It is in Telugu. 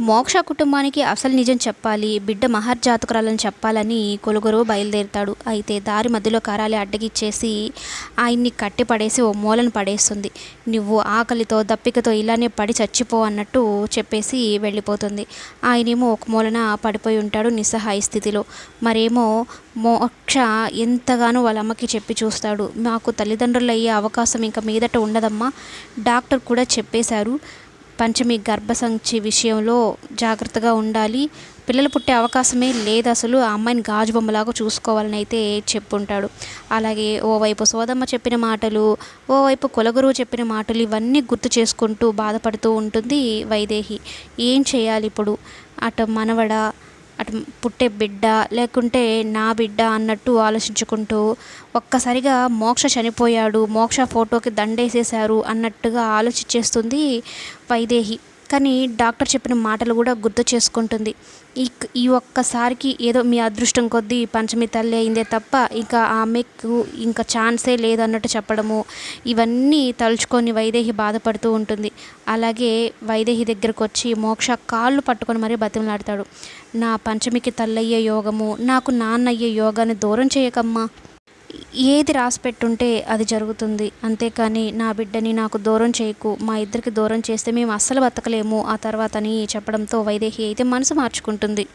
మోక్ష కుటుంబానికి అసలు నిజం చెప్పాలి బిడ్డ మహర్జాతకురాలని చెప్పాలని కొలుగురు బయలుదేరుతాడు. అయితే దారి మధ్యలో కరాలి అడ్డగిచ్చేసి ఆయన్ని కట్టిపడేసి ఓ మూలను పడేస్తుంది. నువ్వు ఆకలితో దప్పికతో ఇలానే పడి చచ్చిపో అన్నట్టు చెప్పేసి వెళ్ళిపోతుంది. ఆయనేమో ఒక మూలన పడిపోయి ఉంటాడు నిస్సహాయ స్థితిలో. మరేమో మోక్ష ఎంతగానో వాళ్ళ అమ్మకి చెప్పి చూస్తాడు. మాకు తల్లిదండ్రులు అయ్యే అవకాశం ఇంకా మీదట ఉండదమ్మా. డాక్టర్ కూడా చెప్పేశారు. పంచమి గర్భసంచి విషయంలో జాగ్రత్తగా ఉండాలి. పిల్లలు పుట్టే అవకాశమే లేదు అసలు. ఆ అమ్మాయిని గాజు బొమ్మలాగా చూసుకోవాలని అయితే చెప్పుంటాడు. అలాగే ఓవైపు సోదమ్మ చెప్పిన మాటలు ఓవైపు కులగురువు చెప్పిన మాటలు ఇవన్నీ గుర్తు చేసుకుంటూ బాధపడుతూ ఉంటుంది వైదేహి. ఏం చేయాలి ఇప్పుడు అటు మనవడ అటు పుట్టే బిడ్డ లేకుంటే నా బిడ్డ అన్నట్టు ఆలోచించుకుంటూ ఒక్కసారిగా మోక్ష చనిపోయాడు మోక్ష ఫోటోకి దండేసేశారు అన్నట్టుగా ఆలోచించేస్తుంది వైదేహి కానీ డాక్టర్ చెప్పిన మాటలు కూడా గుర్తు చేసుకుంటుంది. ఈ ఈ ఒక్కసారికి ఏదో మీ అదృష్టం కొద్దీ పంచమి తల్లి అయిందే తప్ప ఇంకా ఆమెకు ఇంకా ఛాన్సే లేదన్నట్టు చెప్పడము ఇవన్నీ తలుచుకొని వైదేహి బాధపడుతూ ఉంటుంది. అలాగే వైదేహి దగ్గరకు వచ్చి మోక్ష కాళ్ళు పట్టుకొని మరీ బతిమలాడతాడు. నా పంచమికి తల్లయ్యే యోగము నాకు నాన్నయ్యే యోగాన్ని దూరం చేయకమ్మా. ఏది రాసి పెట్టుంటే అది జరుగుతుంది. అంతేకాని నా బిడ్డని నాకు దూరం చేయకు. మా ఇద్దరికి దూరం చేస్తే మేము అస్సలు బతకలేము. ఆ తర్వాత అని చెప్పడంతో వైదేహి అయితే మనసు మార్చుకుంటుంది.